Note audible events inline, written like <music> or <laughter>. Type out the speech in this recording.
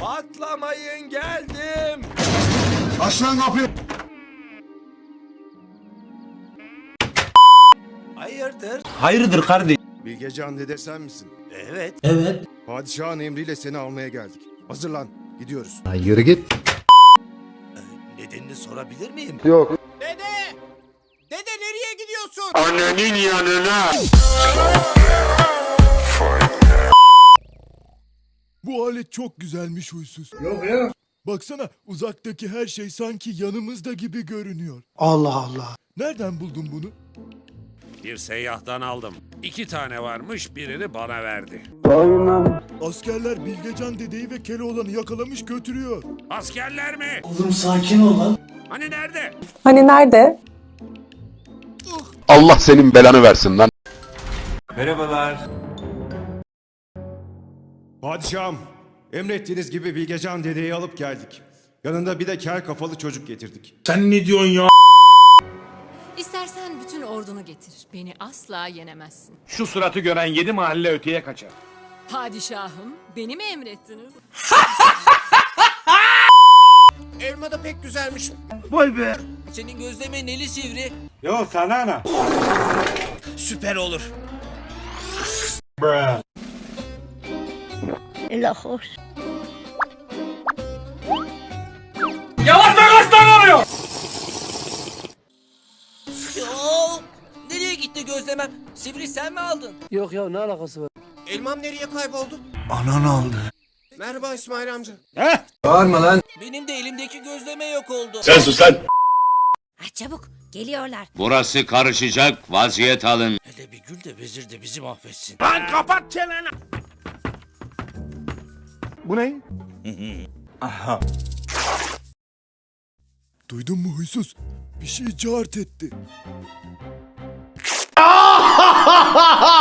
Patlamayın geldim. Aç lan kapıyı. Hayırdır? Hayırdır kardeş? Bilgecan dede sen misin? Evet. Evet. Padişahın emriyle seni almaya geldik. Hazırlan. Gidiyoruz. Yürü git. Ee, Nedenini sorabilir miyim? Yok. Dede! Dede nereye gidiyorsun? Bu alet çok güzelmiş huysuz. Yok ya. Baksana uzaktaki her şey sanki yanımızda gibi görünüyor. Allah Allah. Nereden buldun bunu? Bir seyyahtan aldım. İki tane varmış birini bana verdi. Askerler Bilgecan dedeyi ve Keloğlan'ı yakalamış götürüyor. Askerler mi? Oğlum sakin ol lan. Hani nerede? Hani nerede? Allah senin belanı versin lan. Padişahım, emrettiğiniz gibi Bilgecan dedeyi alıp geldik. Yanında bir de kel kafalı çocuk getirdik. Sen ne diyorsun ya? İstersen bütün ordunu getir. Beni asla yenemezsin. Şu suratı gören yedi mahalle öteye kaçar. Padişahım, beni mi emrettiniz? <laughs> Elma da pek güzelmiş. Vay be. Senin gözlemen neli sivri. Yo sana ana. Süper olur. La hoş. Ya, nereye gitti gözlemem? Sivri sen mi aldın? Yok ya ne alakası var? Elmam nereye kayboldu? Anan aldı. Merhaba İsmail amca. Bağırma lan. Benim de elimdeki gözleme yok oldu. Sen sus lan. Ha, çabuk geliyorlar. Burası karışacak, vaziyet alın. Hele bir gül de vezir de bizi mahvetsin. Lan kapat çeneni. Bu ne? Aha. Duydun mu huysuz? Bir şey cart etti. <laughs>